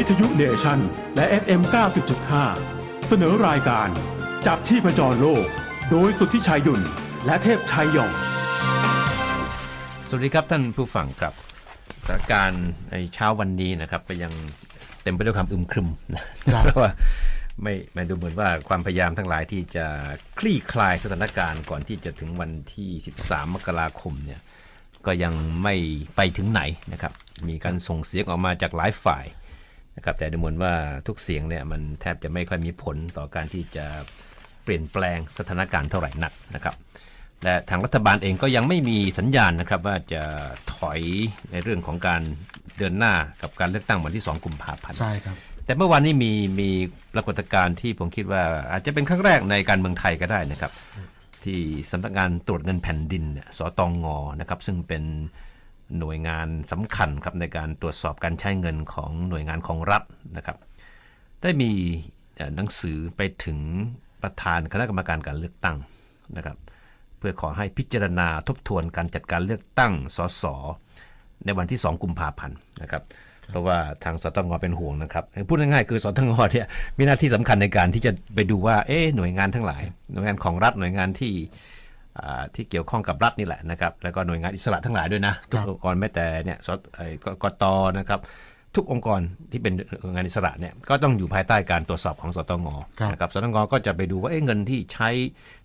วิทยุเนชันและ FM 90.5 เสนอรายการ จับชีพจรโลก โดยสุทธิชัยหยุ่น และเทพชัยหย่อง สวัสดีครับท่านผู้ฟังครับสถานการณ์ในเช้าวันนี้นะครับก็ยังเต็มไปด้วยความอึมครึมนะเพราะว่าไม่ไม่ดูเหมือนว่าความพยายามทั้งหลายที่จะคลี่คลายสถานการณ์ก่อนที่จะถึงวันที่ 13 มกราคมเนี่ยก็ยังไม่ไปถึงไหนนะครับ มีการส่งเสียงออกมาจากหลายฝ่าย นะครับแต่ดูเหมือนว่าทุกเสียงเนี่ยมันแทบจะไม่ค่อยมีผลต่อการที่จะเปลี่ยนแปลงสถานการณ์เท่าไหร่นักนะครับและทางรัฐบาลเองก็ยังไม่มีสัญญาณนะครับว่าจะถอยในเรื่องของการเดินหน้ากับการเลือกตั้งวันที่ 2 กุมภาพันธ์ใช่ครับแต่เมื่อวานนี้มีมีปรากฏการณ์ที่ผมคิดว่าอาจจะเป็นครั้งแรกในการเมืองไทยก็ได้นะครับ ที่สำนักงานตรวจเงินแผ่นดินเนี่ยสตงนะครับซึ่งเป็น หน่วยงานสำคัญครับในการตรวจสอบการใช้เงินของหน่วยงานของรัฐนะครับ ได้มีหนังสือไปถึงประธานคณะกรรมการการเลือกตั้งนะครับเพื่อขอให้พิจารณาทบทวนการจัดการเลือกตั้งสสในวันที่ 2 กุมภาพันธ์นะครับ เพราะว่าทางสตงเป็นห่วงนะครับ พูดง่ายๆคือสตงเนี่ยมีหน้าที่สำคัญในการที่จะไปดูว่าเอ๊หน่วยงานทั้งหลาย หน่วยงานของรัฐหน่วยงานที่ ที่เกี่ยวข้องกับรัฐนี่แหละนะครับแล้วก็หน่วยงานอิสระทั้งหลายด้วยนะทุกองค์กรแม้แต่เนี่ยสไอ้กกตนะครับทุกองค์กรที่เป็นหน่วยงานอิสระเนี่ยก็ต้องอยู่ภายใต้การตรวจสอบของสตงครับนะครับสตงก็จะไปดูว่าเอ๊ะเงินที่ใช้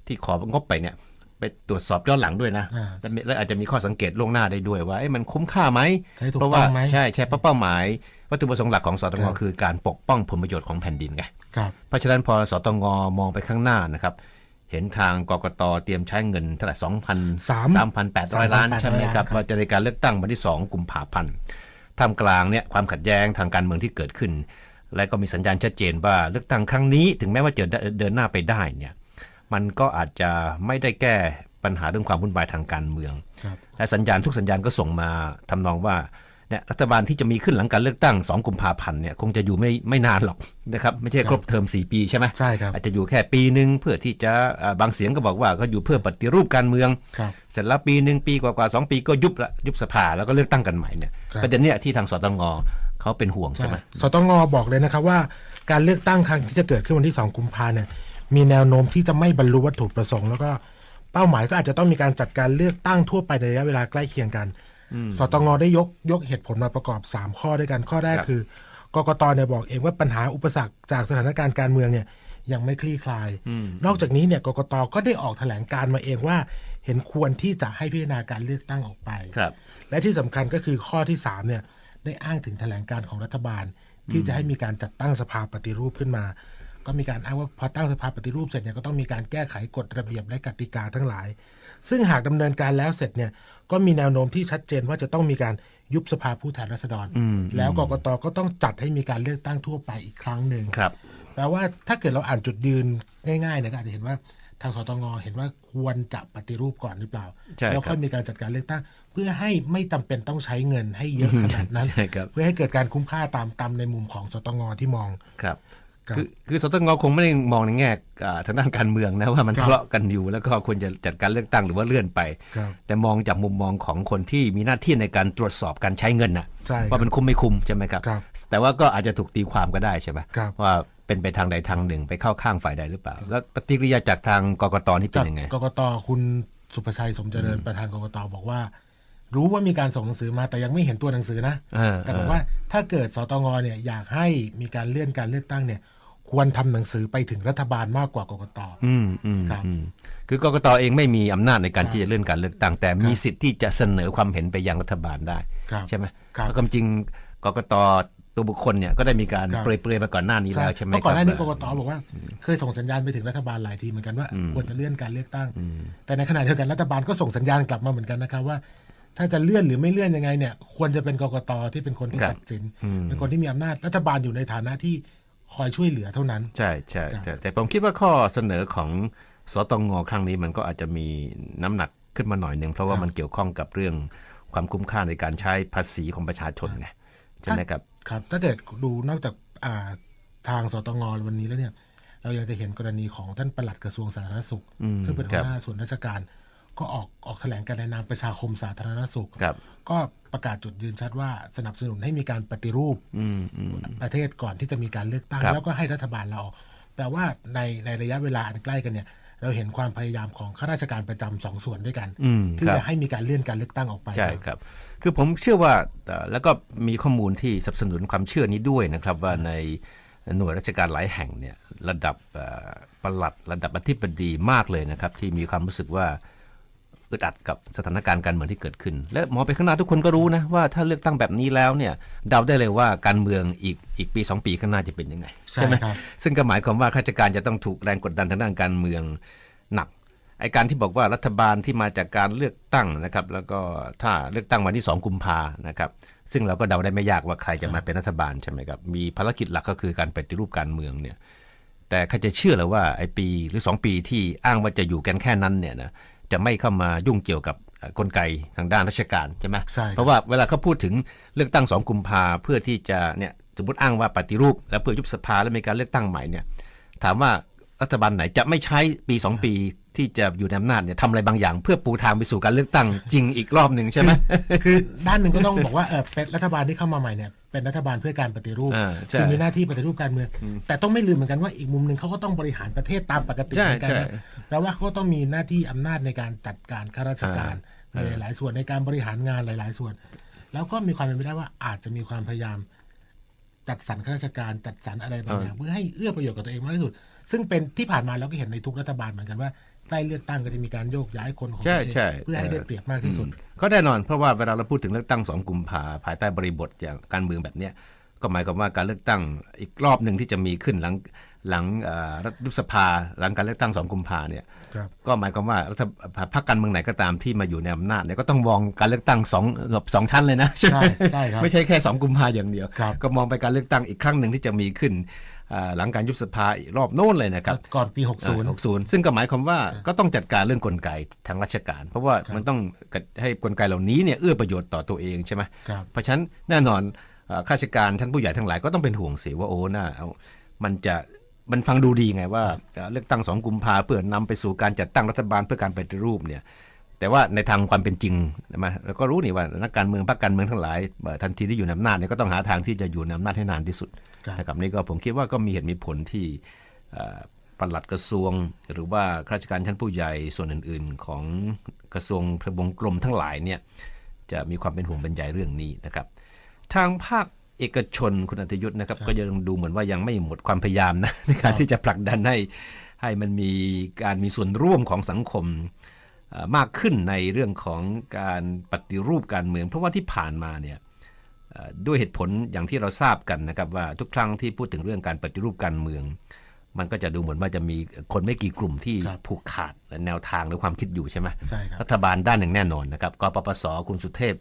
ที่ของบไปเนี่ยไปตรวจสอบย้อนหลังด้วยนะอ่าและมีและอาจจะมีข้อสังเกตล่วงหน้าได้ด้วยว่าเอ๊ะมันคุ้มค่าไหมใช้ถูกเพราะว่าต้องไหมใช่ใช่เพราะเป้าหมายวัตถุประสงค์หลักของสตงครับคือการปกป้องผลประโยชน์ของแผ่นดินไงครับเพราะฉะนั้นพอสตงมองไปข้างหน้านะครับ เห็นทางกกตเตรียมใช้เงินเท่าไหร่สองพันสามสามพันแปดร้อยล้าน3,800ใช่ไหมครับล้านครับว่าจะในการเลือกตั้งวันที่สองกุมภาพันธ์ท่ามกลางเนี่ยความขัดแย้งทางการเมืองที่เกิดขึ้น และก็มีสัญญาณชัดเจนว่าเลือกตั้งครั้งนี้ถึงแม้ว่าจะเดินหน้าไปได้เนี่ยมันก็อาจจะไม่ได้แก้ปัญหาเรื่องความวุ่นวายทางการเมืองครับและสัญญาณทุกสัญญาณก็ส่งมาทำนองว่า เนี่ยรัฐบาลที่จะมีขึ้นหลังการเลือกตั้ง 2 กุมภาพันธ์เนี่ยคงจะอยู่ไม่ไม่นานหรอกนะครับไม่ใช่ครบเทอม 4 ปีใช่ไหมใช่ครับอาจจะอยู่แค่ปีหนึ่งเพื่อที่จะอ่าบางเสียงก็บอกว่าก็อยู่เพื่อปฏิรูปการเมืองครับเสร็จแล้วปีหนึ่งปีกว่าๆสองปีก็ยุบละยุบสภาแล้วก็เลือกตั้งกันใหม่เนี่ยครับประเด็นเนี้ยที่ทางสตงเขาเป็นห่วงใช่ไหมสตงบอกเลยนะครับว่าการเลือกตั้งครั้งที่จะเกิดขึ้นวันที่ 2 กุมภาเนี่ยมีแนวโน้มที่จะไม่บรรลุวัตถุประสงค์แล้วก็เป้าหมายก็อาจจะต้องมีการจัดการเลือกตั้งทั่วไปในระยะเวลาใกล้เคียงกัน สตงได้ยกยกเหตุผลมาประกอบ 3 ข้อด้วยกันข้อแรกครับคือกกตเนี่ยบอกเองว่าปัญหาอุปสรรคจากสถานการณ์การเมืองเนี่ยยังไม่คลี่คลาย นอกจากนี้เนี่ยกกตก็ได้ออกแถลงการมาเองว่า เห็นควรที่จะให้พิจารณาการเลือกตั้งออกไปครับ และที่สำคัญก็คือข้อที่3เนี่ยได้อ้างถึงแถลงการของรัฐบาล ที่จะให้มีการจัดตั้งสภาปฏิรูปขึ้นมา ก็มีการอ้างว่าพอตั้งสภาปฏิรูปเสร็จเนี่ยก็ต้องมีการแก้ไขกฎระเบียบและกติกาทั้งหลาย ซึ่งหากดำเนินการแล้วเสร็จเนี่ยก็มีแนวโน้มที่ชัดเจนว่าจะต้องมีการยุบสภาผู้แทนราษฎร แล้วกกตก็ต้องจัดให้มีการเลือกตั้งทั่วไปอีกครั้งหนึ่งครับแปลว่าถ้าเกิดเราอ่านจุดยืนง่ายๆเนี่ยก็อาจจะเห็นว่าทางสตงเห็นว่าควรจะปฏิรูปก่อนหรือเปล่าใช่ครับแล้วค่อยมีการจัดการเลือกตั้ง เพื่อให้ไม่จำเป็นต้องใช้เงินให้เยอะขนาดนั้นใช่ครับเพื่อให้เกิดการคุ้มค่าตามตามในมุมของสตงที่มองครับ ครับคือคือสตงคงไม่ได้มองในแง่อ่าทางด้านการเมืองนะว่ามันครับทะเลาะกันอยู่แล้วก็ควรจะจัดการเลือกตั้งหรือว่าเลื่อนไปครับแต่มองจากมุมมองของคนที่มีหน้าที่ในการตรวจสอบการใช้เงินน่ะใช่ครับว่ามันคุ้มไม่คุ้มใช่ไหมครับครับ แต่ว่าก็อาจจะถูกตีความก็ได้ใช่ไหมครับว่าเป็นไปทางใดทางหนึ่งไปเข้าข้างฝ่ายใดหรือเปล่า แล้วปฏิกิริยาจากทางกกตนี่เป็นจากยังไงกกตคุณสุภชัยสมเจริญประธานกกตบอกว่า รู้ว่ามีการส่งหนังสือมาแต่ยังไม่เห็นตัวหนังสือนะเออแต่บอกว่าถ้าเกิดสตงเนี่ยอยากให้มีการเลื่อนการเลือกตั้งเนี่ยควรทำหนังสือไปถึงรัฐบาลมากกว่ากกตอืมอืมครับอืมคือกกตเองไม่มีอำนาจในการที่จะเลื่อนการเลือกตั้ง แต่มีสิทธิ์ที่จะเสนอความเห็นไปยังรัฐบาลได้ครับใช่ไหมครับแล้วความจริงกกตตัวบุคคลเนี่ยก็ได้มีการครับเปรยๆมาก่อนหน้านี้แล้วใช่ไหมเพราะก่อนหน้านี้คกรับกตบอกว่า เคยส่งสัญญาณไปถึงรัฐบาลหลายทีเหมือนกันว่าควรจะเลื่อนการเลือกตั้ง แต่ในขณะเดียวกันรัฐบาลก็ส่งสัญญาณกลับมาเหมือนกันนะครับว่า ถ้าจะเลื่อนหรือไม่เลื่อนยังไงเนี่ย ควรจะเป็นกกตที่เป็นคนที่ครับตัดสิน เป็นคนที่มีอำนาจรัฐบาลอยู่ในฐานะที่คอยช่วยเหลือเท่านั้น ใช่ใช่ครับแต่แต่ผมคิดว่าข้อเสนอของสตงครั้งนี้มันก็อาจจะมีน้ำหนักขึ้นมาหน่อยหนึ่งเพราะว่ามันเกี่ยวข้องกับเรื่องความคุ้มค่าในการใช้ภาษีของประชาชนไงใช่ไหมครับครับ ถ้าเกิดดูนอกจากอ่าทางสตงวันนี้แล้วเนี่ย เรายังจะเห็นกรณีของท่านปลัดกระทรวงสาธารณสุขอืมซึ่งเป็นคหัรัวบหน้าส่วนราชการ ก็ออกออกแถลงการในนามประชาคมสาธารณสุข ครับ ก็ประกาศจุดยืนชัดว่าสนับสนุนให้มีการปฏิรูปอืมอืม ประเทศก่อนที่จะมีการเลือกตั้ง ครับ แล้วก็ให้รัฐบาลเราออกแปลว่าในในระยะเวลาอันใกล้กันเนี่ย เราเห็นความพยายามของข้าราชการประจำสองส่วนด้วยกัน อืมที่ครับ จะให้มีการเลื่อนการเลือกตั้งออกไป ใช่ครับ คือผมเชื่อว่าเอ่อแล้วก็มีข้อมูลที่สนับสนุนความเชื่อนี้ด้วยนะครับว่าในหน่วยราชการหลายแห่งเนี่ยระดับเอ่อปลัดระดับอธิบดีมากเลยนะครับ ที่มีความรู้สึกว่า อึดอัดกับสถานการณ์การเมืองที่เกิดขึ้น และมองไปข้างหน้าทุกคนก็รู้นะว่าถ้าเลือกตั้งแบบนี้แล้วเนี่ยเดาได้เลยว่าการเมืองอีกอีกปี 2 ปีข้างหน้าจะเป็นยังไงใช่ไหมครับซึ่งก็หมายความว่าข้าราชการจะต้องถูกแรงกดดันทางด้านการเมืองหนักไอการที่บอกว่ารัฐบาลที่มาจากการเลือกตั้งนะครับแล้วก็ถ้าเลือกตั้งวันที่2กุมภานะครับซึ่งเราก็เดาได้ไม่ยากว่าใครจะมาเป็นรัฐบาลใช่ไหมครับมีภารกิจหลักก็คือการปฏิรูปการเมืองเนี่ยแต่ใครจะเชื่อเหรือว่าไอปีหรือ 2 ปีที่อ้างว่าจะอยู่กันแค่นั้นเนี่ยนะ จะไม่เข้ามายุ่งเกี่ยวกับเอ่อกลไกทางด้านราชการใช่ไหมใช่ครับเพราะว่าเวลาเขาพูดถึงเลือกตั้ง2กุมภาเพื่อที่จะเนี่ยสมมติอ้างว่าปฏิรูป แล้วเพื่อยุบสภาแล้วมีการเลือกตั้งใหม่เนี่ยถามว่ารัฐบาลไหนจะไม่ใช้ปี2ปีที่จะอยู่ในอำนาจเนี่ยทำอะไรบางอย่าง เพื่อปูทางไปสู่การเลือกตั้งจริงอีกรอบหนึ่งใช่ไหมคือด้านหนึ่งก็ต้องบอกว่าเออเป็นรัฐบาลที่เข้ามาใหม่เนี่ย เป็นรัฐบาลเพื่อการปฏิรูปอ่าใช่คือมีหน้าที่ปฏิรูปการเมืองแต่ต้องไม่ลืมเหมือนกันว่าอีกมุมหนึ่งเขาก็ต้องบริหารประเทศตามปกติใช่เหมือนกันใช่นะแปลว่าเขาก็ต้องมีหน้าที่อำนาจในการจัดการข้าราชการในหลายๆส่วนในการบริหารงานหลาย ๆ ส่วน แล้วก็มีความเป็นไปได้ว่าอาจจะมีความพยายาม จัดสรรข้าราชการจัดสรรอะไรบางอย่างเพื่อให้เอื้อประโยชน์กับตัวเองมากที่สุด ซึ่งเป็นที่ผ่านมาเราก็เห็นในทุกรัฐบาลเหมือนกันว่า ใกล้เลือกตั้งก็จะมีการโยกย้ายคนของใช่ตัวเองใช่ เพื่อให้ได้เปรียบมากที่สุด ก็แน่นอนเพราะว่าเวลาเราพูดถึงเลือกตั้ง2กุมภาภายใต้บริบทอย่างการเมืองแบบเนี้ยก็หมายความว่าการเลือกตั้งอีกรอบหนึ่งที่จะมีขึ้นหลังหลังเอ่อรัฐสภาหลังการเลือกตั้ง2กุมภาเนี่ยครับ ก็หมายความว่ารัฐพรรคการเมืองไหนก็ตามที่มาอยู่ในอำนาจเนี่ยก็ต้องมองการเลือกตั้งสองแบบสองชั้นเลยนะใช่ไหมใช่ใช่ครับไม่ใช่แค่2กุมภาอย่างเดียว ครับ ก็มองไปการเลือกตั้งอีกครั้งหนึ่งที่จะมีขึ้นเอ่อ หลังการยุบสภาอีกรอบโน้นเลยนะครับก่อนปี 60 60 ซึ่งก็หมายความว่าก็ต้องจัดการเรื่องกลไกทางราชการ เพราะว่ามันต้องให้กลไกเหล่านี้เนี่ยเอื้อประโยชน์ต่อตัวเองใช่ไหมครับเพราะฉะนั้นแน่นอนเอ่อข้าราชการท่านผู้ใหญ่ทั้งหลายก็ต้องเป็นห่วงสิว่าโอ้น่าเอามันจะมันฟังดูดีไงว่าเอ่อเลือกตั้งสองกุมภาเพื่อนำไปสู่การจัดตั้งรัฐบาลเพื่อการปฏิรูปเนี่ย แต่ว่าในทางความเป็นจริงนะมาเราก็รู้นี่ว่านักการเมืองพรรคการเมืองทั้งหลายเอ่อทันทีที่อยู่ในอำนาจเนี่ยก็ต้องหาทางที่จะอยู่ในอำนาจให้นานที่สุดครับนะครับนี่ก็ผมคิดว่าก็มีเหตุมีผลที่เอ่อปลัดกระทรวง หรือว่าข้าราชการชั้นผู้ใหญ่ส่วนอื่น ๆ ของกระทรวงทบวงกรมทั้งหลายเนี่ยจะมีความเป็นห่วงเป็นใยเรื่องนี้นะครับ ทางภาคเอกชนคุณอัธยุทธ์นะครับ ก็ยังดูเหมือนว่ายังไม่หมดความพยายามนะในการที่จะผลักดันให้ให้มันมีการมีส่วนร่วมของสังคมเอ่อ มากขึ้นในเรื่องของการปฏิรูปการเมือง เพราะว่าที่ผ่านมาเนี่ยเอ่อด้วยเหตุผลอย่างที่เราทราบกันนะครับว่าทุกครั้งที่พูดถึงเรื่องการปฏิรูปการเมือง มันก็จะดูเหมือนว่าจะมีคนไม่กี่กลุ่มที่ครับผูกขาดแนวทางหรือความคิดอยู่ใช่ไหมใช่ครับรัฐบาลด้านหนึ่งแน่นอนนะครับกปปสคุณสุเทพ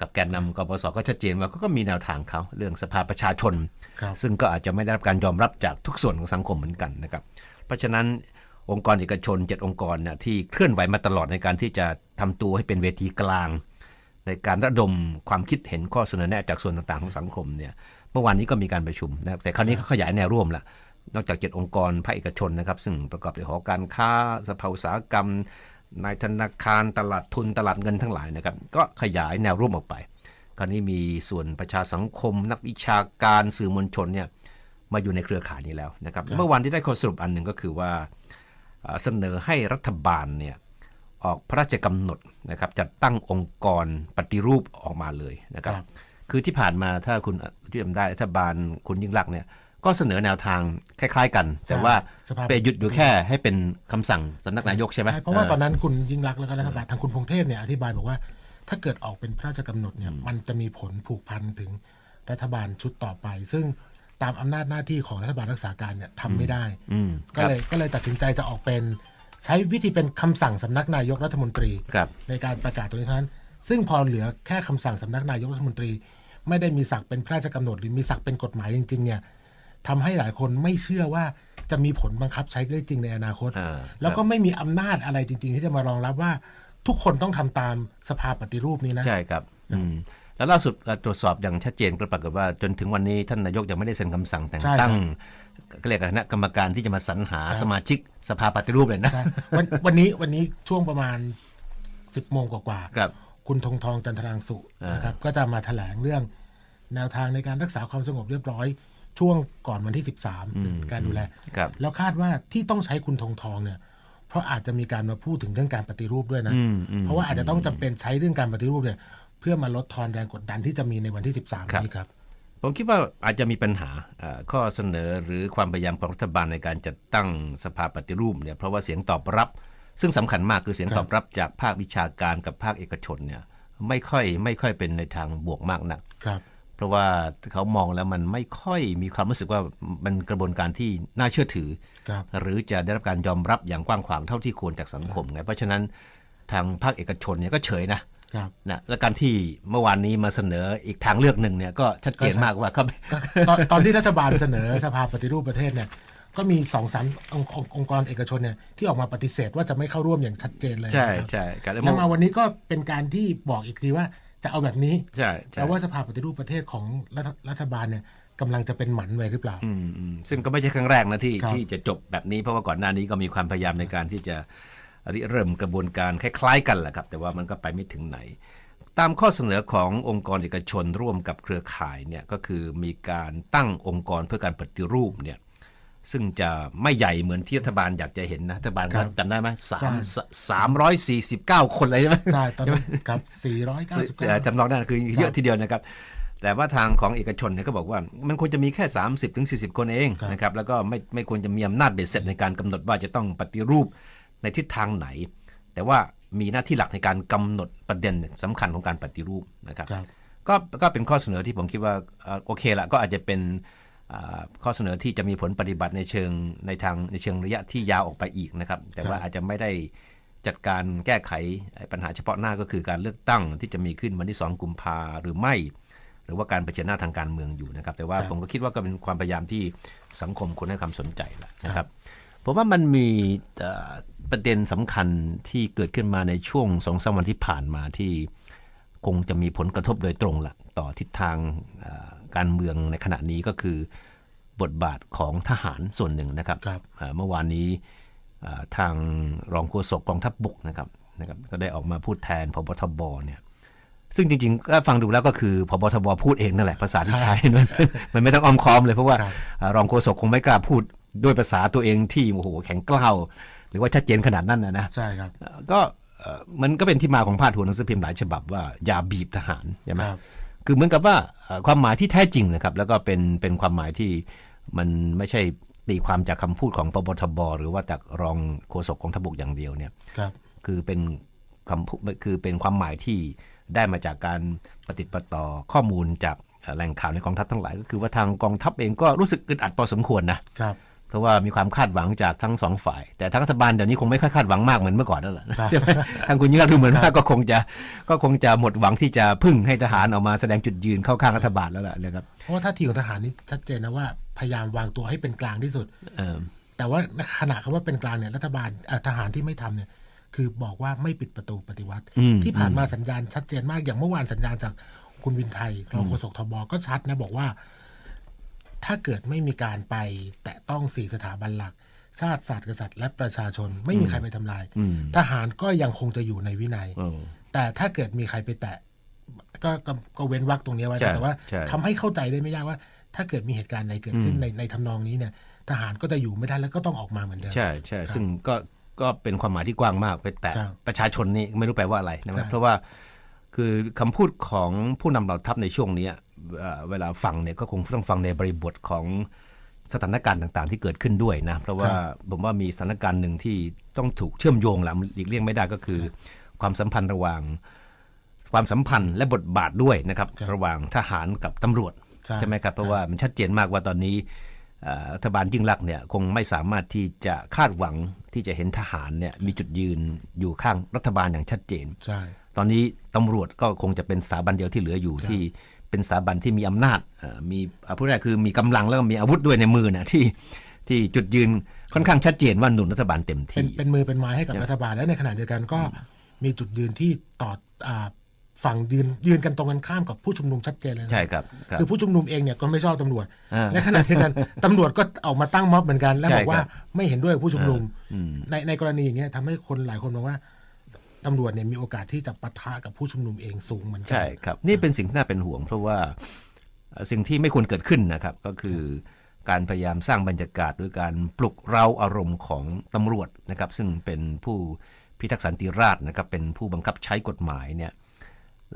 กับแกนนำกปปสก็ชัดเจนว่าก็มีแนวทางเขาเรื่องสภาประชาชนครับซึ่งก็อาจจะไม่ได้รับการยอมรับจากทุกส่วนของสังคมเหมือนกันนะครับ เพราะฉะนั้น องค์กรเอกชนเจ็ดองค์กรเนี่ยที่เคลื่อนไหวมาตลอดในการที่จะทำตัวให้เป็นเวทีกลาง ในการระดมความคิดเห็นข้อเสนอแนะจากส่วนต่างๆของสังคมเนี่ยเมื่อวานนี้ก็มีการประชุมนะครับแต่คราวนี้เขาขยายแนวร่วมละนอกจากเจ็ดองค์กรภาคเอกชนนะครับ ซึ่งประกอบด้วยหอการค้าสภาอุตสาหกรรมนายธนาคารตลาดทุนตลาดเงินทั้งหลายนะครับ ก็ขยายแนวร่วมออกไป คราวนี้มีส่วนประชาสังคม นักวิชาการสื่อมวลชนเนี่ยมาอยู่ในเครือข่ายนี้แล้วนะครับ เมื่อวันที่ได้ข้อสรุปอันหนึ่งก็คือว่า เอ่อเสนอให้รัฐบาลเนี่ยออกพระราชกำหนดนะครับจัดตั้งองค์กรปฏิรูปออกมาเลยนะครับครับคือที่ผ่านมาถ้าคุณที่จำได้รัฐบาลคุณยิ่งรักษณ์เนี่ยก็เสนอแนวทางคล้าย ๆ กัน แต่ว่าสภาพไปหยุดอยู่แค่ให้เป็นคำสั่งสำนักนายกใช่ไหมใช่เพราะว่าตอนนั้นคุณยิ่งรักษณ์แล้วก็รัฐบาลทางคุณพงเทพเนี่ยอธิบายบอกว่า ถ้าเกิดออกเป็นพระราชกำหนดเนี่ยมันจะมีผลผูกพันถึงรัฐบาลชุดต่อไป ซึ่ง ตามอำนาจหน้าที่ของรัฐบาลรักษาการเนี่ยทำไม่ได้อืมก็เลยก็เลยตัดสินใจจะออกเป็น ใช้วิธีเป็นคำสั่งสำนักนายกรัฐมนตรี ครับในการประกาศตรงนี้เท่านั้น ซึ่งพอเหลือแค่คำสั่งสำนักนายกรัฐมนตรี ไม่ได้มีศักดิ์เป็นพระราชกำหนด หรือมีศักดิ์เป็นกฎหมายจริง ๆ เนี่ยทำให้หลายคนไม่เชื่อว่าจะมีผลบังคับใช้ได้จริงในอนาคต อ่าแล้วก็ไม่มีอำนาจอะไรจริง ๆ ที่จะมารองรับว่าทุกคนต้องทำตามสภาปฏิรูปนี้นะ ใช่ครับอืม แล้วล่าสุดเราตรวจสอบอย่างชัดเจนก็ปรากฏว่าจนถึงวันนี้ท่านนายกยังไม่ได้เซ็นคำสั่งแต่งใช่ครับตั้งก็เรียกคณะกรรมการที่จะมาสรรหาสมาชิกสภาปฏิรูปเลยนะใช่วันวันนี้วันนี้ช่วงประมาณ 10โมงกว่าๆครับ คุณธงทองจันทรางสุอ่านนะครับก็จะมาแถลงเรื่องแนวทางในการรักษาความสงบเรียบร้อย ช่วงก่อนวันที่ 13 การดูแลครับแล้วคาดว่าที่ต้องใช้คุณธงทองเนี่ยเพราะอาจจะมีการมาพูดถึงเรื่องการปฏิรูปด้วยนะอืมอืมเพราะว่าอาจจะต้องจำเป็นใช้เรื่องการปฏิรูปเนี่ยเพื่อมาลดทอนแรงกดดันที่จะมีในวันที่ 13ครับนี้ครับ ผมคิดว่าอาจจะมีปัญหาเอ่อข้อเสนอหรือความพยายามของรัฐบาลในการจัดตั้งสภาปฏิรูปเนี่ยเพราะว่าเสียงตอบรับ ซึ่งสำคัญมากคือเสียงครับตอบรับจากภาควิชาการกับภาคเอกชนเนี่ยไม่ค่อยไม่ค่อยเป็นในทางบวกมากนักครับเพราะว่าเขามองแล้วมันไม่ค่อยมีความรู้สึกว่ามันกระบวนการที่น่าเชื่อถือครับหรือจะได้รับการยอมรับอย่างกว้างขวางเท่าที่ควรจากสังคมไงเพราะฉะนั้นทางภาคเอกชนเนี่ยก็เฉยนะครับ นะและการที่เมื่อวานนี้มาเสนออีกทางเลือกหนึ่งเนี่ยก็ชัดเจนมากว่าเขาก็ตอนตอนที่รัฐบาลเสนอสภาปฏิรูปประเทศเนี่ยก็มีสองสามองค์องค์องค์กรเอกชนเนี่ยที่ออกมาปฏิเสธว่าจะไม่เข้าร่วมอย่างชัดเจนเลยใช่นะครับใช่ครับแล้วมาวันนี้ก็เป็นการที่บอกอีกทีว่าจะเอาแบบนี้ใช่ใช่แปลว่าสภาปฏิรูปประเทศของรัฐรัฐบาลเนี่ยกำลังจะเป็นหมันไว้หรือเปล่าอืมอืมซึ่งก็ไม่ใช่ครั้งแรกนะที่ครับที่จะจบแบบนี้เพราะว่าก่อนหน้านี้ก็มีความพยายามในการที่จะ ริเริ่มกระบวนการคล้ายๆกันแหละครับ แต่ว่ามันก็ไปไม่ถึงไหน ตามข้อเสนอขององค์กรเอกชนร่วมกับเครือข่ายเนี่ยก็คือมีการตั้งองค์กรเพื่อการปฏิรูปเนี่ยซึ่งจะไม่ใหญ่เหมือนที่รัฐบาลอยากจะเห็นนะรัฐบาลครับจำได้ไหมสาใช่มสามร้อยสี่สิบเก้าคนเลยใช่ไหมใช่ตอนนั้นครับซึ่ง499จำลองได้คือเยอะทีเดียวนะครับ แต่ว่าทางของเอกชนเนี่ยก็บอกว่ามันควรจะมีแค่ 30ถึง40 คนเองครับนะครับแล้วก็ไม่ไม่ควรจะมีอำนาจเบ็ดเสร็จในการกำหนดว่าจะต้องปฏิรูป ในทิศทางไหน แต่ว่ามีหน้าที่หลักในการกำหนดประเด็นสำคัญของการปฏิรูปนะครับครับก็ก็เป็นข้อเสนอที่ผมคิดว่าเอ่อโอเคละก็อาจจะเป็นอ่าข้อเสนอที่จะมีผลปฏิบัติในเชิงในทางในเชิงระยะที่ยาวออกไปอีกนะครับ แต่ว่าครับอาจจะไม่ได้จัดการแก้ไขปัญหาเฉพาะหน้าก็คือการเลือกตั้งที่จะมีขึ้นวันที่ 2 กุมภาหรือไม่ หรือว่าการเผชิญหน้าทางการเมืองอยู่นะครับ แต่ว่าครับผมก็คิดว่าก็เป็นความพยายามที่สังคมควรให้ความสนใจแหละนะครับ ผมว่ามันมีเอ่อประเด็นสำคัญที่เกิดขึ้นมาในช่วงสองสามวันที่ผ่านมาที่คงจะมีผลกระทบโดยตรงละต่อทิศทางเอ่อการเมืองในขณะนี้ก็คือบทบาทของทหารส่วนหนึ่งนะครับครับเอ่อเมื่อวานนี้เอ่อทางรองโฆษกกองทัพบกนะครับนะครับ ก็ได้ออกมาพูดแทนพบทบเนี่ยซึ่งจริงๆก็ฟังดูแล้วก็คือพบทบพูดเองนั่นแหละภาษาที่ใช้มันมันไม่ต้องอ้อมค้อมเลยเพราะว่าครับเอ่อรองโฆษกคงไม่กล้าพูด ด้วยภาษาตัวเองที่โอ้โหแข็งกล้าวหรือว่าชัดเจนขนาดนั้นนะนะใช่ครับเอ่อก็เอ่อมันก็เป็นที่มาของพาดหัวหนังสือพิมพ์หลายฉบับว่าอย่าบีบทหารใช่ไหมครับคือเหมือนกับว่าเอ่อความหมายที่แท้จริงนะครับ แล้วก็เป็นเป็นความหมายที่มันไม่ใช่ตีความจากคำพูดของปบทบหรือว่าจากรองโฆษกกองทัพบกอย่างเดียวเนี่ยครับคือเป็นคำพูดคือเป็นความหมายที่ได้มาจากการปฏิดประต่อข้อมูลจากเอ่อแหล่งข่าวในกองทัพทั้งหลาย ก็คือว่าทางกองทัพเองก็รู้สึกอึดอัดพอสมควรนะครับ เพราะว่ามีความคาดหวังจากทั้งสองฝ่าย แต่ทางรัฐบาลเดี๋ยวนี้คงไม่ค่อยคาดหวังมากเหมือนเมื่อก่อนแล้วล่ะครับใช่ไหมทางคุณยิ่งรักษณ์ดูเหมือนว่าก็คงจะก็คงจะหมดหวังที่จะพึ่งให้ทหารออกมาแสดงจุดยืนเข้าข้างรัฐบาลแล้วล่ะนะครับเพราะว่าท่าทีของทหารนี่ชัดเจนนะว่าพยายามวางตัวให้เป็นกลางที่สุดเออแต่ว่าขณะคำว่าเป็นกลางเนี่ยรัฐบาลเอ่อทหารที่ไม่ทำเนี่ยคือบอกว่าไม่ปิดประตูปฏิวัติอืมที่ผ่านมาสัญญาณชัดเจนมากอย่างเมื่อวานสัญญาณจากคุณวินไทยรองโฆษกทบก็ชัดนะบอกว่า ถ้าเกิดไม่มีการไป แตะต้องสี่สถาบันหลัก ชาติศาสตร์กษัตริย์และประชาชนไม่มีใครไปทำลายอืมทหารก็ยังคงจะอยู่ในวินัยเออแต่ถ้าเกิดมีใครไปแตะก็ก็ก็เว้นวรรคตรงนี้ไว้ ใช่แต่ว่าใช่ ทำให้เข้าใจได้ไม่ยากว่า ถ้าเกิดมีเหตุการณ์อะไรเกิดขึ้นในในทำนองนี้เนี่ย ทหารก็จะอยู่ไม่ได้แล้วก็ต้องออกมาเหมือนเดิม ใช่ใช่ซึ่งก็ก็เป็นความหมายที่กว้างมากไปแต่ครับประชาชนนี่ไม่รู้แปลว่าอะไรนะคใช่รับเพราะว่าคือคำพูดของผู้นำเหล่าทัพในช่วงเนี้ย เอ่อเวลาฟังเนี่ยก็คงต้องฟังในบริบทของสถานการณ์ต่างๆ ที่เกิดขึ้นด้วยนะ เพราะว่าผมว่ามีสถานการณ์หนึ่งที่ต้องถูกเชื่อมโยงแหละมันหลีกเลี่ยงไม่ได้ก็คือ ความสัมพันธ์ระหว่าง ความสัมพันธ์และบทบาทด้วยนะครับครับระหว่างทหารกับตำรวจใช่ไหมครับเพราะว่ามันชัดเจนมากว่าตอนนี้เอ่อรัฐบาลยิ่งลักษณ์เนี่ยคงไม่สามารถที่จะคาดหวังที่จะเห็นทหารเนี่ยมีจุดยืนอยู่ข้างรัฐบาลอย่างชัดเจน ใช่ ตอนนี้ตำรวจก็คงจะเป็นสถาบันเดียวที่เหลืออยู่ที่ เป็นสถาบันที่มีอำนาจเอ่อมีอ่าพูดง่ายๆคือมีกำลังแล้วก็มีอาวุธด้วยในมือนะที่ที่จุดยืนค่อนข้างชัดเจนว่าหนุนรัฐบาลเต็มเป็นที่ เป็นมือเป็นไม้ให้กับรัฐบาลและในขณะเดียวกันก็มีจุดยืนที่ต่ออ่าฝั่งยืนยืนกันตรงกันข้ามกับผู้ชุมนุมชัดเจนเลยนะใช่ครับครับคือผู้ชุมนุมเองเนี่ยก็ไม่ชอบตำรวจอ่าในขณะเดียวกันตำรวจก็ออกมาตั้งม็อบเหมือนกัน แล้วใช่บอกว่าครับไม่เห็นด้วยกับผู้ชุมนุมอืมในในกรณีอย่างเงี้ยทำให้คนหลายคนบอกว่า ตำรวจเนี่ยมีโอกาสที่จะปะทะกับผู้ชุมนุมเองสูงเหมือนกัใช่ครับ นี่เป็นสิ่งที่น่าเป็นห่วง เพราะว่าเอ่อสิ่งที่ไม่ควรเกิดขึ้นนะครับ ก็คือการพยายามสร้างบรรยากาศด้วยการปลุกเร้าอารมณ์ของตำรวจนะครับ ซึ่งเป็นผู้พิทักษ์สันติราษฎร์นะครับ เป็นผู้บังคับใช้กฎหมายเนี่ย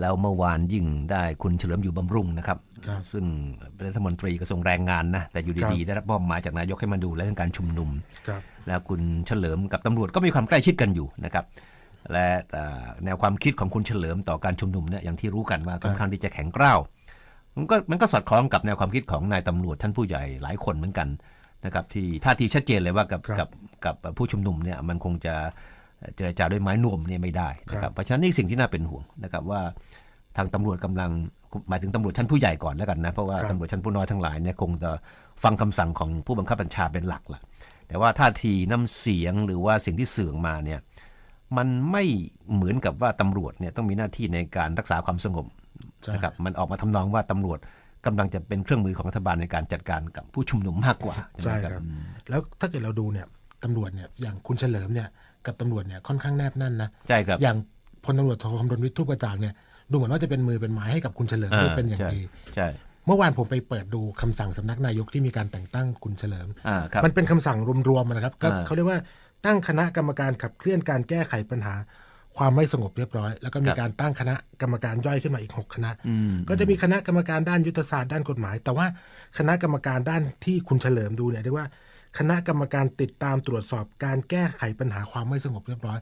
แล้วเมื่อวานยิ่งได้คุณเฉลิมอยู่บำรุงนะครับครับซึ่งเป็นรัฐมนตรีกระทรวงแรงงานนะ แต่อยู่ดีๆ ได้รับมอบหมายจากนายกให้มาดูแลเรื่องการชุมนุมครับแล้วคุณเฉลิมกับตำรวจก็มีความใกล้ชิดกันอยู่นะครับ และเอ่อแนวความคิดของคุณเฉลิมต่อการชุมนุมเนี่ยอย่างที่รู้กันว่าค่อนข้างที่จะแข็งกร้าวมันก็มันก็สอดคล้องกับแนวความคิดของนายตำรวจท่านผู้ใหญ่หลายคนเหมือนกันนะครับที่ท่าทีชัดเจนเลยว่ากับครับกับกับผู้ชุมนุมเนี่ยมันคงจะเจรจาด้วยไม้นวมเนี่ยไม่ได้นะคครัรับบเพราะฉะนั้นนี่สิ่งที่น่าเป็นห่วงนะครับว่าทางตำรวจกำลังหมายถึงตำรวจชั้นผู้ใหญ่ก่อนแล้วกันนะเพราะว่าครับตำรวจชั้นผู้น้อยทั้งหลายเนี่ยคงจะฟังคำสั่งของผู้บังคับบัญชาเป็นหลักล่ะแต่ว่าท่าทีน้ำเสียงหรือว่าสิ่งที่สื่อออกมาเนี่ย มันไม่เหมือนกับว่าตำรวจเนี่ยต้องมีหน้าที่ในการรักษาความสงบใช่นะครับมันออกมาทำนองว่าตำรวจกำลังจะเป็นเครื่องมือของรัฐบาลในการจัดการกับผู้ชุมนุมมากกว่าใช่ไหมครับ แล้วถ้าเกิดเราดูเนี่ยตำรวจเนี่ยอย่างคุณเฉลิมเนี่ยกับตำรวจเนี่ยค่อนข้างแนบแน่นนะใช่ครับอย่างพลตำรวจโทคำรณวิทย์ทุกกระจ่างเนี่ยดูเหมือนว่าจะเป็นมือเป็นไม้ให้กับคุณเฉลิมได้เป็นอย่างใช่ดีใช่เมื่อวานผมไปเปิดดูคำสั่งสำนักนายกที่มีการแต่งตั้งคุณเฉลิมอ่าครับมันเป็นคำสั่งรวมๆนะครับก็อ่าเขาเรียกว่า ตั้งคณะกรรมการขับเคลื่อนการแก้ไขปัญหาความไม่สงบเรียบร้อย แล้วก็มีครับการตั้งคณะกรรมการย่อยขึ้นมาอีก 6 คณะอืมก็จะมีคณะกรรมการด้านยุทธศาสตร์ด้านกฎหมาย แต่ว่าคณะกรรมการด้านที่คุณเฉลิมดูเนี่ยเรียกว่าคณะกรรมการติดตามตรวจสอบการแก้ไขปัญหาความไม่สงบเรียบร้อย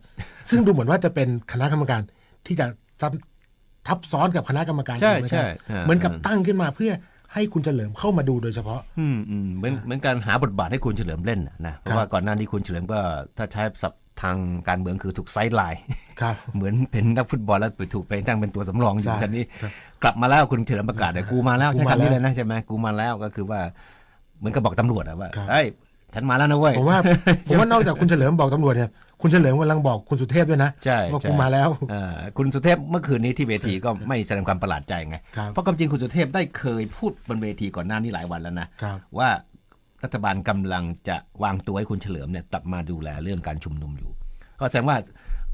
ซึ่งดูเหมือนว่าจะเป็นคณะกรรมการที่จะซ้ำทับซ้อนกับคณะกรรมการใช่อื่นไม่ใช่ได้อ่าเหมือนกับตั้งขึ้นมาเพื่อ ให้คุณเฉลิมเข้ามาดูโดยเฉพาะ อืมอืมเหมือนเหมือนการหาบทบาทให้คุณเฉลิมเล่นน่ะนะเพราะว่าก่อนหน้านี้คุณเฉลิมก็ถ้าใช้ศัพท์ทางการเมืองคือถูกไซด์ไลน์ครับเหมือนเป็นนักฟุตบอลแล้วไปถูกไปตั้งเป็นตัวสำรองอยู่ใช่ทีนี้ครับกลับมาแล้วคุณเฉลิมประกาศเนี่ยกูมาแล้วกูใช้มาคำนี้แล้วเลยนะใช่ไหมกูมาแล้วก็คือว่า เหมือนกับบอกตำรวจอะว่าครับเอ้ย ฉันมาแล้วนะเว้ยผมว่าผมว่านอกจากคุณเฉลิมบอกตำรวจเนี่ยคุณเฉลิมกำลังบอกคุณสุเทพด้วยนะใช่ว่าใช่กูมาแล้วเอ่อคุณสุเทพเมื่อคืนนี้ที่เวทีก็ไม่แสดงความประหลาดใจไงครับเพราะความจริงคุณสุเทพได้เคยพูดบนเวทีก่อนหน้านี้หลายวันแล้วนะครับว่ารัฐบาลกำลังจะวางตัวให้คุณเฉลิมเนี่ยกลับมาดูแลเรื่องการชุมนุมอยู่ ก็แสดงว่า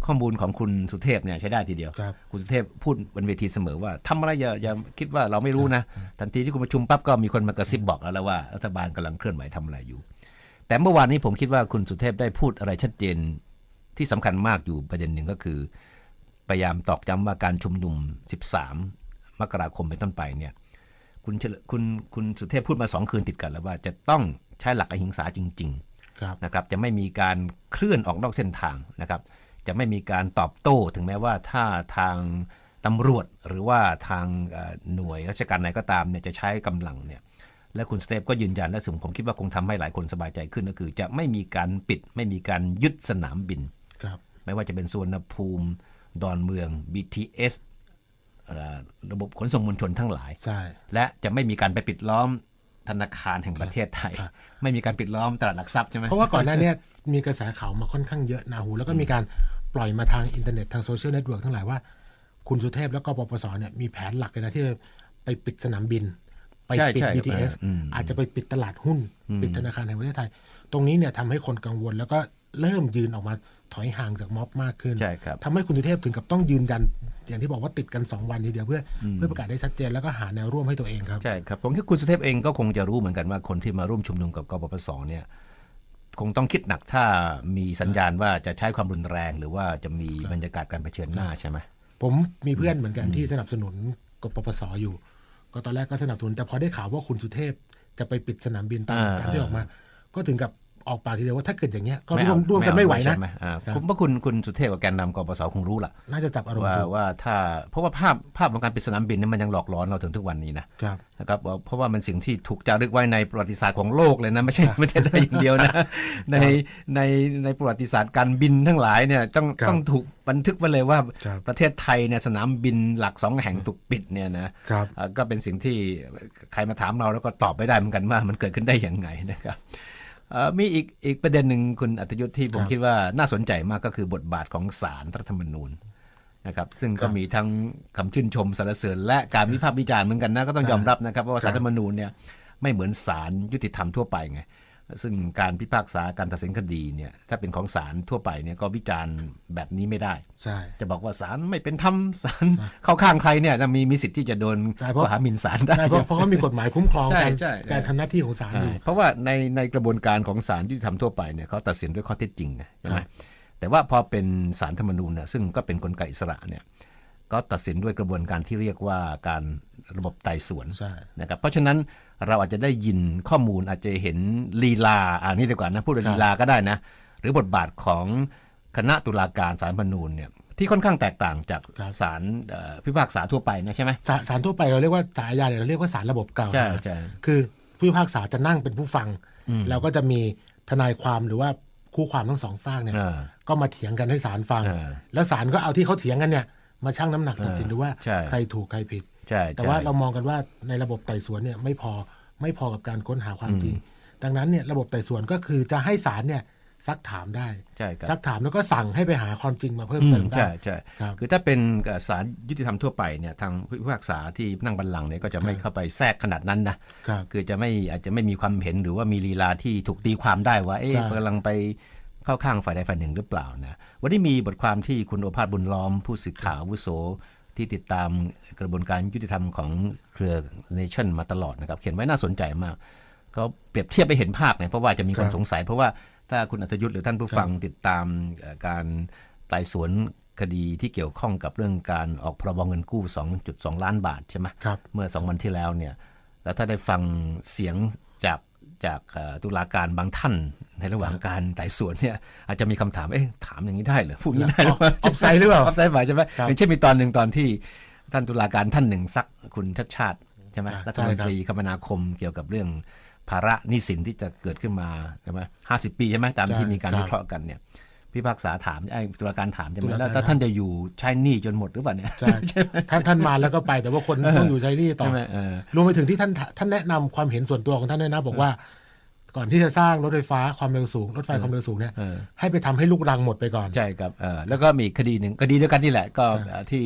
ข้อมูลของคุณสุเทพเนี่ยใช้ได้ทีเดียวครับคุณสุเทพพูดบนเวทีเสมอว่าทำอะไรอย่าอย่าคิดว่าเราไม่รู้นะ ทันทีที่คุณประชุมปั๊บก็มีคนมากระซิบบอกแล้วแล้วว่ารัฐบาลกำลังเคลื่อนไหวทำอะไรอยู่ แต่เมื่อวานนี้ผมคิดว่าคุณสุเทพได้พูดอะไรชัดเจนที่สำคัญมากอยู่ประเด็นหนึ่งก็คือ พยายามตอกย้ำว่าการชุมนุม 13 มกราคมเป็นต้นไปเนี่ยคุณเฉลคุณคุณสุเทพพูดมาสองคืนติดกันแล้วว่าจะต้องใช้หลักอหิงสาจริงๆครับนะครับ จะไม่มีการเคลื่อนออกนอกเส้นทางนะครับ จะไม่มีการตอบโต้ถึงแม้ว่าถ้าทางตำรวจหรือว่าทางเอ่อหน่วยราชการไหนก็ตามเนี่ยจะใช้กำลังเนี่ย และคุณสเตฟก็ยืนยันและสมผมคิดว่าคงทำให้หลายคนสบายใจขึ้นก็คือ จะไม่มีการปิดไม่มีการยึดสนามบินครับไม่ว่าจะเป็นสวนภูมิดอนเมือง BTS เอ่อระบบขนส่งมวลชนทั้งหลายใช่และจะไม่มีการไปปิดล้อมธนาคารแห่งประเทศไทยครับไม่มีการปิดล้อมตลาดหลักทรัพย์ใช่ไหมเพราะว่าก่อนหน้าเนี้มีกระแสข่าวมาค่อนข้างเยอะนาหู แล้วก็มีการปล่อยมาทางอินเทอร์เน็ตทางโซเชียลเน็ตเวิร์กทั้งหลายว่า คุณสุเทพแล้วก็ปปสเนี่ยมีแผนหลักเลยนะที่ไปปิดสนามบิน ไปใช่ปิดใช่ BTS อืมอาจจะไปปิดตลาดหุ้น ปิดธนาคารแห่งประเทศไทย ตรงนี้เนี่ยทำให้คนกังวลแล้วก็เริ่มยืนออกมาถอยห่างจากม็อบมากขึ้นใช่ครับทำให้คุณสุเทพถึงกับต้องยืนยัน อย่างที่บอกว่าติดกัน 2 วันทีเดียวเพื่ออเพื่อประกาศได้ชัดเจนแล้วก็หาแนวร่วมให้ตัวเองครับ ใช่ครับผมคิดคุณสุเทพเองก็คงจะรู้เหมือนกันว่าคนที่มาร่วมชุมนุมกับกปปสเนี่ยคงต้องคิดหนักถ้ามีสัญญาณว่าจะใช้ความรุนแรง หรือว่าจะมีบรรยากาศการเผชิญหน้าใช่ไหมผมมีเพื่อนเหมือนกันที่สนับสนุนกปปสอยู่ ก็ตอนแรกก็สนับสนุนแต่พอได้ข่าวว่าคุณสุเทพจะไปปิดสนามบินตามอ่าตามที่ออกมา ก็ถึงกับ ออกปากทีเดียวว่าถ้าเกิดอย่างเงี้ยก็ไม่ร่วเอามร่วมกันไม่ไหวเอานะใช่อ่าครับผมว่าคุณคุณสุเทพกับแกนนำกปปสคงรู้ล่ะ น่าจะจับอารมณ์ว่าถูกว่าถ้าเพราะว่าภาพภาพของการปิดสนามบินเนี่ยมันยังหลอกหลอนเราถึงทุกวันนี้นะครับนะครับเพราะว่ามันสิ่งที่ถูกจารึกไว้ในประวัติศาสตร์ของโลกเลยนะไม่ใช่ไม่ใช่ได้อย่างเดียวนะในในในประวัติศาสตร์การบินทั้งหลายเนี่ยต้องครับต้องถูกบันทึกไว้เลยว่าครับประเทศไทยเนี่ยสนามบินหลักสองแห่งถูกปิดเนี่ยนะครับอ่าก็เป็นสิ่งที่ใครมาถามเราแล้วก็ตอบไม่ได้เหมือนกันว่ามันเกิดขึ้นได้อย่างไงนะครับเอ่อ มีอีกอีกประเด็นหนึ่งคุณอัตยุทธที่ผมครับคิดว่าน่าสนใจมากก็คือบทบาทของศาลรัฐธรรมนูญนะครับซึ่งก็ครับมีทั้งคำชื่นชมสรรเสริญและการวิพากษ์วิจารณ์เหมือนกันนะก็ต้องใช่ยอมรับนะครับว่าครัสารบรัฐธรรมนูญเนี่ยไม่เหมือนศาลยุติธรรมทั่วไปไง ซึ่งการพิพากษาการตัดสินคดีเนี่ยถ้าเป็นของศาลทั่วไปเนี่ยก็วิจารณ์แบบนี้ไม่ได้ใช่จะบอกว่าศาลไม่เป็นธรรมศาลเข้าข้างใครเนี่ยจะมีมีสิทธิ์ที่จะโดนใช่เพราะข้อหาหมิ่นศาลได้ใช่เพราะเพราะเขามีกฎหมายคุ้มครองใช่การใช่การทำหน้าที่ของศาลอยู่ใช่เพราะว่าในในกระบวนการของศาลยุติธรรมทั่วไปเนี่ยเขาตัดสินด้วยข้อเท็จจริงไงใช่ไหมครับแต่ว่าพอเป็นศาลธรรมนูญเนี่ยซึ่งก็เป็นกลไกอิสระเนี่ยก็ตัดสินด้วยกระบวนการที่เรียกว่าการระบบไต่สวนใช่นะครับเพราะฉะนั้น เราอาจจะได้ยินข้อมูลอาจจะเห็นลีลาอ่านี่ดีกว่านะพูดลีลาก็ได้นะ หรือบทบาทของคณะตุลาการศารฐธรรมนูญเนี่ยที่ค่อนข้างแตกต่างจากศาลเอ่อพิพากษาทั่วไปนะใช่ไหมศาลศาลทั่วไปเราเรียกว่าศาลอาญาเนี่ยเราเรียกว่าศาลระบบเก่าใช่ใช่คือผู้พิพากษาจะนั่งเป็นผู้ฟัง แล้วก็จะมีทนายความหรือว่าคู่ความทั้งสองฝั่งเนี่ยก็มาเถียงกันให้ศาลฟัง แล้วศาลก็เอาที่เขาเถียงกันเนี่ยมาชั่งน้ำหนักตัดสินดูว่าใครถูกใครผิด ใช่แต่ใช่ว่าเรามองกันว่าในระบบไต่สวนเนี่ยไม่พอไม่พอกับการค้นหาความจริง ดังนั้นเนี่ยระบบไต่สวนก็คือจะให้ศาลเนี่ยซักถามได้ใช่ครับซักถามแล้วก็สั่งให้ไปหาความจริงมาเพิ่มอืเติมมได้ใช่ใช่ครับคือถ้าเป็นเอ่อศาลยุติธรรมทั่วไปเนี่ยทางผู้พิพากษาที่นั่งบัลลังก์เนี่ยก็จะไม่ครับเข้าไปแทรกขนาดนั้นนะครับคือจะไม่อาจจะไม่มีความเห็นหรือว่ามีลีลาที่ถูกตีความได้ว่าเอ๊ะใช่กำลังไปเข้าข้างฝ่ายใดฝ่ายหนึ่งหรือเปล่านะวันนี้มีบทความที่คุณโอภาสบุญล้อมผู้สื่อข่าวอาวุโส ที่ติดตามกระบวนการยุติธรรมของเครือเนชั่นมาตลอดนะครับ เขียนไว้น่าสนใจมากก็เปรียบเทียบไปเห็นภาพเนี่ยเพราะว่าจะมีความครับสงสัย เพราะว่าถ้าคุณอัธยุทธ์หรือท่านผู้ฟังติดตามเอ่อการไต่สวนคดีที่เกี่ยวข้องกับเรื่องการออกพรบเงินกู้ 2.2 ล้านบาทใช่ไหมครับเมื่อ 2 วันที่แล้วเนี่ยแล้วถ้าได้ฟังเสียงจาก จากเอ่อตุลาการบางท่านในระหว่างการไต่สวนเนี่ยอาจจะมีคำถามเอ๊ะถามอย่างนี้ได้เหรอพูดอย่างนี้ได้หรือเปล่าออฟไซด์หรือเปล่าออฟไซด์ไปใช่ไหมครับอย่างเช่นมีตอนหนึ่งตอนที่ท่านตุลาการท่านหนึ่งซักคุณชัดชาติใช่ไหมใช่รัฐมนตรีคมนาคมเกี่ยวกับเรื่องภาระหนี้สินที่จะเกิดขึ้นมาใช่ไหมห้าสิบปีใช่ไหมตามใช่ที่มีการครับวิเคราะห์กันเนี่ย พิพากษาถามไอ้ตุลาการถามใช่ไหมตุลาการแล้วถ้าท่านจะอยู่ใช้หนี้จนหมดหรือเปล่าเนี่ยใช่ท่านท่านมาแล้วก็ไปแต่ว่าคนต้องอยู่ใช้หนี่ต่อใช่ไหมเออรวมไปถึงที่ท่านท่านแนะนำความเห็นส่วนตัวของท่านด้วยนะบอกว่า ก่อนที่จะสร้างรถไฟฟ้าความเร็วสูง รถไฟความเร็วสูงเนี่ยเออให้ไปทำให้ลูกรังหมดไปก่อนใช่ครับเออแล้วก็มีอีกคดีหนึ่งคดีเดียวกันนี่แหละก็ใช่เอ่อที่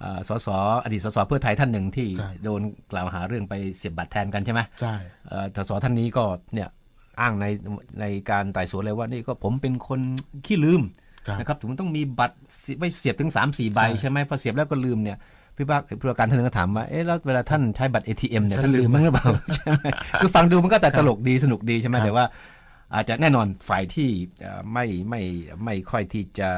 เอ่อสสอดีตสสเพื่อไทยท่านหนึ่งที่ใช่โดนกล่าวหาเรื่องไปเสียบบัตรแทนกันใช่ไหมใช่เอ่อสสท่านนี้ก็เนี่ย อ้างในในการไต่สวนเลยว่านี่ก็ผมเป็นคนขี้ลืมครับนะครับถึงต้องมีบัตรสิไว้เสียบถึง 3 4 ใบใช่ใช่ไหมพอเสียบแล้วก็ลืมเนี่ยพี่บ้าผู้ว่าการท่านหนึงก็ถามว่าเอ๊ะแล้วเวลาท่านใช้บัตร ATM เนี่ยท่าท่านนลืลืมมมั้งหรือเปล่าใช่ไหมคือฟังดูมันก็แต่ตลกดีสนุกดีใช่ไหมครับแต่ว่า อาจจะแน่นอนฝ่ายที่เอ่อไม่ไม่ไม่ค่อยที่จะ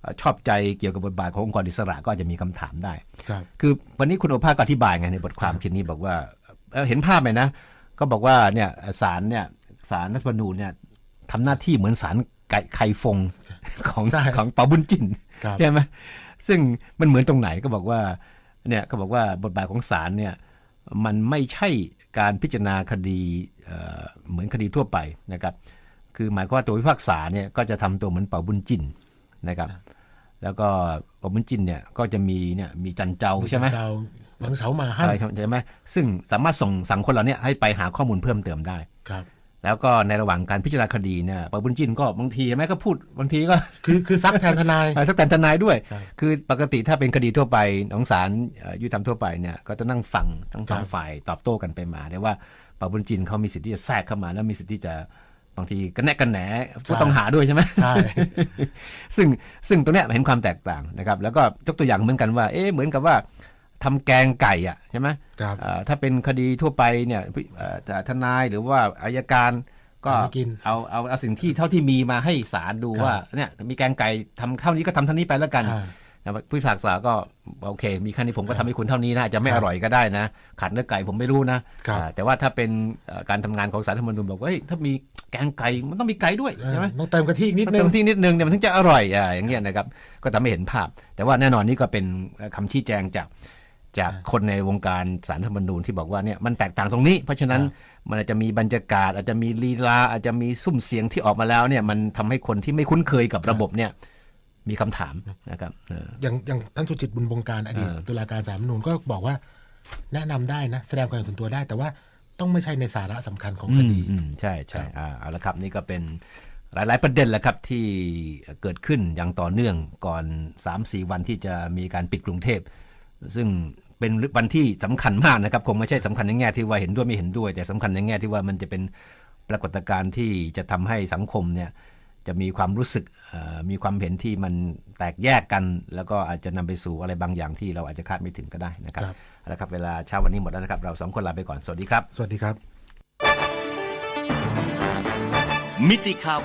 เอ่อชอบใจเกี่ยวกับบทบาทขององค์กรอิสระก็อาจจะมีคำถามได้ครับคือวันนี้คุณโอภาสก็อธิบายไงในบทความชิ้นนี้บอกว่าเอ่อเห็นภาพไหมนะ ก็บอกว่าเนี่ยศาลเนี่ย ศาลรัฐธรรมนูญเนี่ยทำหน้าที่เหมือนศาลไก่ไข่ฟงของใช่ของเปาบุญจินครับใช่ไหมซึ่งมันเหมือนตรงไหนก็บอกว่าเนี่ยก็บอกว่าบทบาทของศาลเนี่ยมันไม่ใช่การพิจารณาคดีเอ่อเหมือนคดีทั่วไปนะครับคือหมายความว่าตัวพิพากษาเนี่ยก็จะทำตัวเหมือนเป่าบุญจินนะครับ แล้วก็เป่าบุญจินเนี่ยก็จะมีเนี่ยมีจันเจ้าใช่ไหมเจ้าหวังเฉามาฮั่นอะไรใช่ไหมซึ่งสามารถส่งสั่งคนเหล่านี้ให้ไปหาข้อมูลเพิ่มเติมได้ครับ แล้วก็ในระหว่างการพิจารณาคดีเนี่ยปาบุญจินก็บางทีใช่ไหมก็พูดบางทีก็คือคือซักแทนทนายเอ่อสักแต่ทนายด้วยครับคือปกติถ้าเป็นคดีทั่วไปของศาลเอ่อยุติธรรมทั่วไปเนี่ยก็จะนั่งฟังทั้งสองฝ่ายตอบโต้กันไปมาแต่ว่าปาบุญจินเขามีสิทธิ์ที่จะแทรกเข้ามา แล้วมีสิทธิ์ที่จะบางทีกันแนกกันแหนผู้ต้องหาด้วยใช่ไหมใช่ซึ่งซึ่งตรงเนี้ยเห็นความแตกต่างนะครับ แล้วก็ยกตัวอย่างเหมือนกันว่าเอ๊ะเหมือนกับว่า ทำแกงไก่อะใช่ไหมครับเอ่อถ้าเป็นคดีทั่วไปเนี่ยผู้เอ่อทนายหรือว่าอายการก็ทำให้กินเอาเอาเอาสิ่งที่เท่าที่มีมาให้ศาลดูครับว่าเนี่ยมีแกงไก่ทำเท่านี้ก็ทำเท่านี้ไปแล้วกันอ่านะผู้พิพากษาก็โอเค มีแค่นี้ผมก็ทำให้คุณเท่านี้นะอาจจะไม่ครัอบร่อยก็ได้นะขาดเนื้อไก่ผมไม่รู้นะครับอ่าแต่ว่าถ้าเป็นเอ่อการทำงานของศาลธรรมนูญบอกว่าเฮ้ยถ้ามีแกงไก่มันต้องมีไก่ด้วยใช่ไหมต้องเติมกะทิอีกนิดมันนึเติงมที่นิดนึงเนี่ยมันถึงจะอร่อยอะอย่างเงี้ยนะครับก็ทำให้เห็นภาพ แต่ว่าแน่นอนนี่ก็เป็นคำชี้แจงจาก จากคนในวงการสารธรรมนูญที่บอกว่าเนี่ยมันแตกต่างตรงนี้ เพราะฉะนั้นมันอาจจะมีบรรยากาศ อาจจะมีลีลาอาจจะมีซุ้มเสียงที่ออกมาแล้วเนี่ยมันทำให้คนที่ไม่คุ้นเคยกับระบบเนี่ยมีคำถามนะครับเอออย่างอย่างท่านสุจิตบุญบงการอดีตเออตุลาการศาลรัฐธรรมนูญก็บอกว่า แนะนำได้นะ แสดงความเห็นส่วนตัวได้ แต่ว่าต้องไม่ใช่ในสาระสำคัญของคดีอืมใช่ใช่อ่าเอาละครับนี่ก็เป็นหลาย ๆ ประเด็นแหละครับที่เกิดขึ้นอย่างต่อเนื่องก่อน 3-4 วันที่จะมีการปิดกรุงเทพ ซึ่งเป็นวันที่สำคัญมากนะครับ คงไม่ใช่สำคัญในแง่ที่ว่าเห็นด้วยไม่เห็นด้วย แต่สำคัญในแง่ที่ว่ามันจะเป็นแปปรากฏการณ์ที่จะทำให้สังคมเนี่ยจะมีความรู้สึกเอ่อมีความเห็นที่มันแตกแยกกัน แล้วก็อาจจะนำไปสู่อะไรบางอย่างที่เราอาจจะคาดไม่ถึงก็ได้นะครับครับเอาละครับเวลาเช้าวันนี้หมดแล้วนะครับ เราสองคนลาไปก่อน สวัสดีครับ สวัสดีครับ มิติข่าว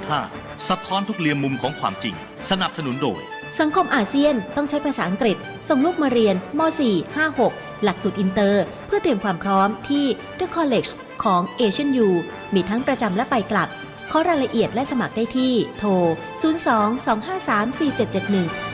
90.5 สะท้อนทุกเรียมมุมของความจริง สนับสนุนโดย สังคมอาเซียนต้องใช้ภาษาอังกฤษ ส่งลูกมาเรียนม .4 5 6 หลักสูตรอินเตอร์ เพื่อเตรียมความพร้อมที่ The College ของ Asian U มีทั้งประจำและไปกลับ ข้อรายละเอียดและสมัครได้ที่ โทร 02 253 4771